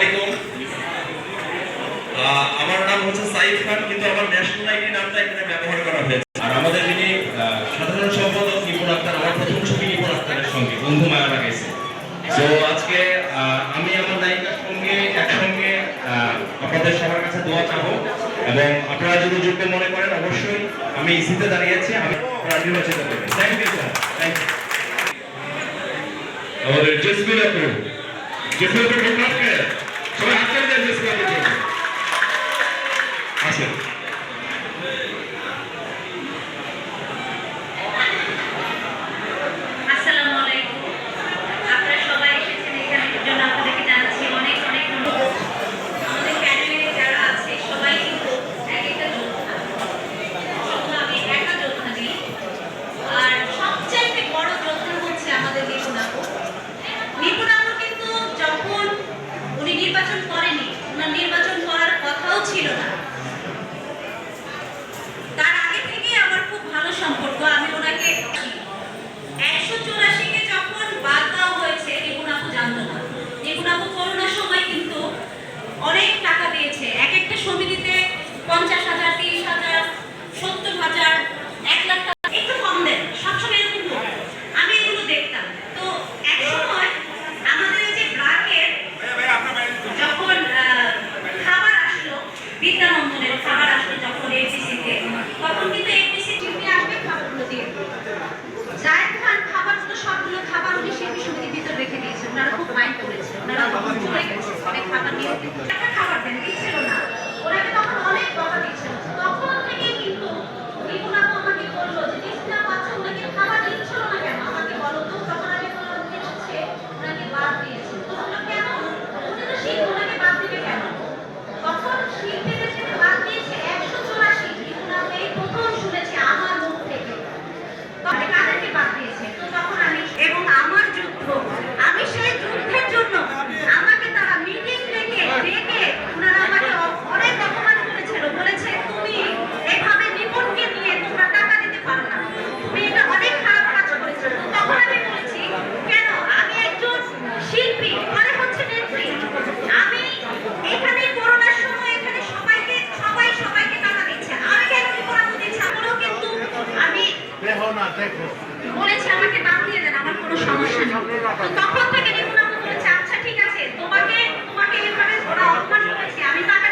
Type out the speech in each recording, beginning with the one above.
আলাইকুম। আমার নাম হচ্ছে সাইফ খান, কিন্তু আমার ন্যাশনাল আইডি নামটা এখানে ব্যবহার করা হয়েছে। আর আমাদের যিনি সাধারণ সম্পাদক নিপুণ আক্তার, আমার প্রথম ছবি নিপুণ আক্তারের সঙ্গে, বন্ধু মায়া লাগাইছে। তো আজকে আমি আমার নায়িকার সঙ্গে, একসঙ্গে আপনাদের সবার কাছে দোয়া চাবো। এবং আপনারা যদি যোগ্য মনে করেন, অবশ্যই আমি ইসিতে দাঁড়িয়েছি আমি নির্বাচিত করবেন thank you sir thank you আমাদের জেসমিন আপু জেসমিন আপু শব্দ লেখা কোনো সমস্যা নেই। তো তখন আচ্ছা ঠিক আছে, তোমাকে তোমাকে এভাবে ধরা, অপমান করেছি, আমি তাকে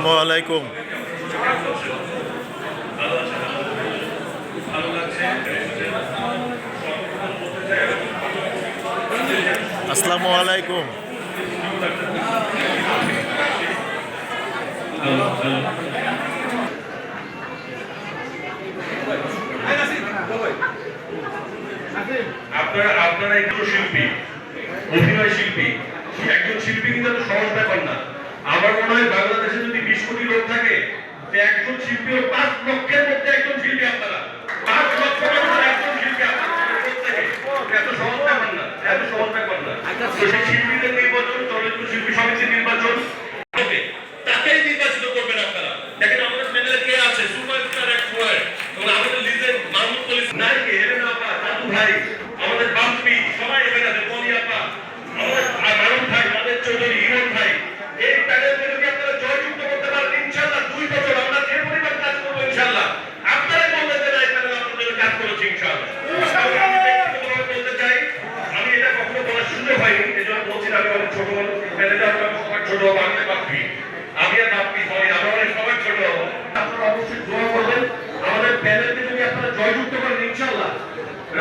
আসসালামু আলাইকুম। আসসালামু আলাইকুম। আপনারা আপনারা একজন শিল্পী, অভিনয় শিল্পী। একজন শিল্পী কিন্তু সহজ ব্যাপার না। আমার মনে হয় বাংলাদেশে যদি বিশ কোটি লোক থাকে একজন শিল্পী পাঁচ লক্ষের মধ্যে একজন শিল্পী আপনারা। পাঁচ লক্ষ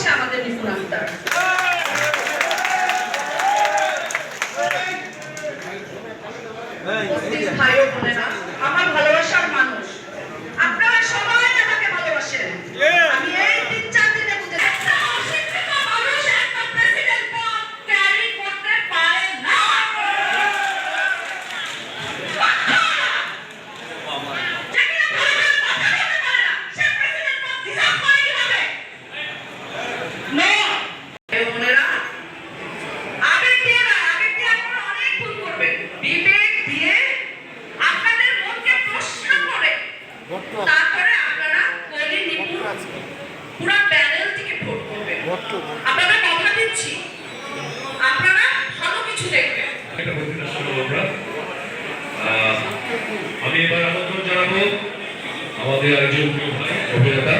হচ্ছে আমাদের পুরো প্যানেল থেকে ভোট করবেন আপনারা কথা দিচ্ছি। আপনারা ভালো কিছু দেখবেন। আমি এবার আমন্ত্রণ জানাব আমাদের একজন প্রিয় ভাই অভিনেতা।